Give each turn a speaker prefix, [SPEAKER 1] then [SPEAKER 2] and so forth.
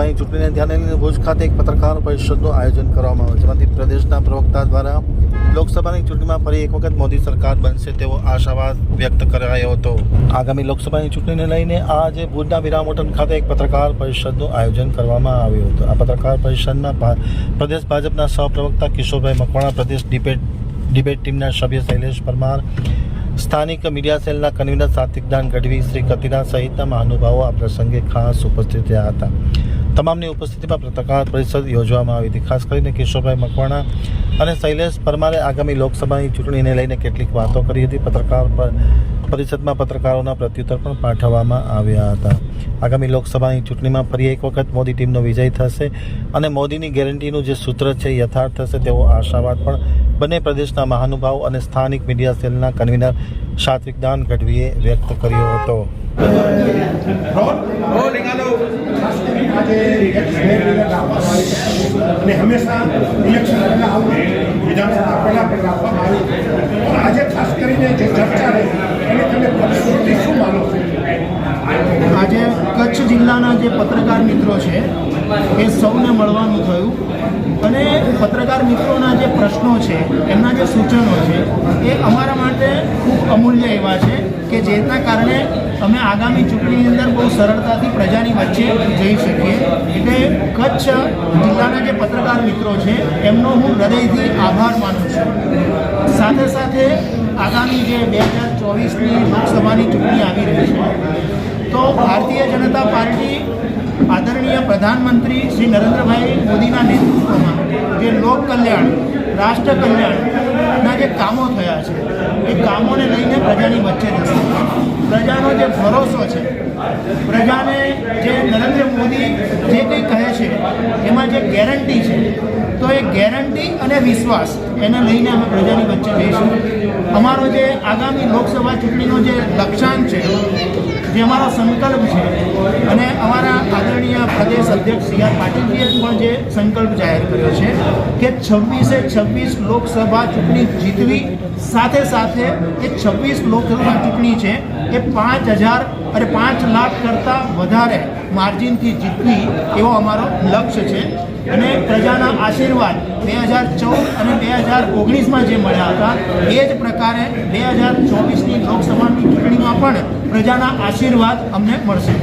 [SPEAKER 1] ચૂંટણીને ધ્યાને લઈને ભુજ ખાતે એક પત્રકાર પરિષદનું આયોજન કરવામાં આવ્યું, જેમાંથી પ્રદેશના પ્રવક્તા દ્વારા લોકસભાની ચૂંટણીમાં ફરી એક વખત મોદી સરકાર બનશે તેવો આશાવાદ વ્યક્ત કરાયો હતો. આગામી લોકસભાની ચૂંટણીને લઈને આજે ભુજના વિરામ ખાતે એક પત્રકાર પરિષદનું આયોજન કરવામાં આવ્યું હતું. આ પત્રકાર પરિષદમાં પ્રદેશ ભાજપના સહપ્રવક્તા કિશોરભાઈ મકવાણા, પ્રદેશ ડિબેટ ડિબેટ ટીમના સભ્ય શૈલેષ પરમાર, સ્થાનિક મીડિયા સેલના કન્વીનર સાત્વિકદાન ગઢવી, શ્રી કતિના સહિતના મહાનુભાવો આ પ્રસંગે ખાસ ઉપસ્થિત રહ્યા હતા. તમામની ઉપસ્થિતિમાં પત્રકાર પરિષદ યોજવામાં આવી હતી. ખાસ કરીને કિશોરભાઈ મકવાણા અને શૈલેષ પરમારે આગામી લોકસભાની ચૂંટણીને લઈને કેટલીક વાતો કરી હતી. પત્રકાર પર- પરિષદમાં પત્રકારોના પ્રત્યુત્તર પણ પાઠવવામાં આવ્યા હતા. આગામી લોકસભાની ચૂંટણીમાં ફરી એક વખત મોદી ટીમનો વિજય થશે અને મોદીની ગેરંટીનું જે સૂત્ર છે યથાર્થ થશે તેવો આશાવાદ પણ બંને પ્રદેશના મહાનુભાવ અને સ્થાનિક મીડિયા સેલના કન્વીનર સાત્વિકદાન ગઢવીએ વ્યક્ત કર્યો હતો.
[SPEAKER 2] આવી અને હંમેશા ઇલેક્શન પહેલાં આવું વિધાનસભા પહેલાં પણ રાખવામાં આવ્યું પણ આજે ખાસ કરીને જે ચર્ચા રહી, એને તમે પરિસ્થિતિ શું માનો છો?
[SPEAKER 3] આજે કચ્છ જિલ્લાના જે પત્રકાર મિત્રો છે, એ સૌને મળવાનું થયું. અને પત્રકાર મિત્રોના જે પ્રશ્નો છે, એમના જે સૂચનો છે, એ અમારા માટે અમૂલ્ય એવા છે કે જેના કારણે અમે આગામી ચૂંટણીની અંદર બહુ સરળતાથી પ્રજાની વચ્ચે જઈ શકીએ. એટલે કચ્છ જિલ્લાના જે પત્રકાર મિત્રો છે, એમનો હું હૃદયથી આભાર માનું છું. સાથે સાથે આગામી જે બે હજાર ચોવીસની લોકસભાની ચૂંટણી આવી રહી છે, તો ભારતીય જનતા પાર્ટી આદરણીય પ્રધાનમંત્રી શ્રી નરેન્દ્રભાઈ મોદીના નેતૃત્વમાં જે લોક કલ્યાણ રાષ્ટ્ર કલ્યાણના જે કામો થયા છે, એ કામોને લઈને પ્રજાની વચ્ચે જશે પ્રજાનો જે ભરોસો છે, પ્રજાને જે નરેન્દ્ર મોદી જે કંઈ કહે છે, એમાં જે ગેરંટી છે, તો એ ગેરંટી અને વિશ્વાસ એને લઈને અમે પ્રજાની વચ્ચે જઈશું. અમારો જે આગામી લોકસભા ચૂંટણીનો જે લક્ષ્યાંક છે જે અમારો સંકલ્પ છે. અને અમારા આદરણીય પ્રદેશ અધ્યક્ષ સી આર પાટીલજીએ પણ જે સંકલ્પ જાહેર કર્યો છે કે છવ્વીસે છવ્વીસ લોકસભા ચૂંટણી જીતવી, સાથે સાથે એ છવ્વીસ લોકસભા ચૂંટણી છે એ પાંચ હજાર અને પાંચ લાખ કરતાં વધારે માર્જિનથી જીતવી એવો અમારો લક્ષ્ય છે. અને પ્રજાના આશીર્વાદ બે હજાર ચૌદ અને બે હજાર ઓગણીસમાં જે મળ્યા હતા, એ જ પ્રકારે બે હજાર ચોવીસની લોકસભાની પણ પ્રજાના આશીર્વાદ અમને મળશે.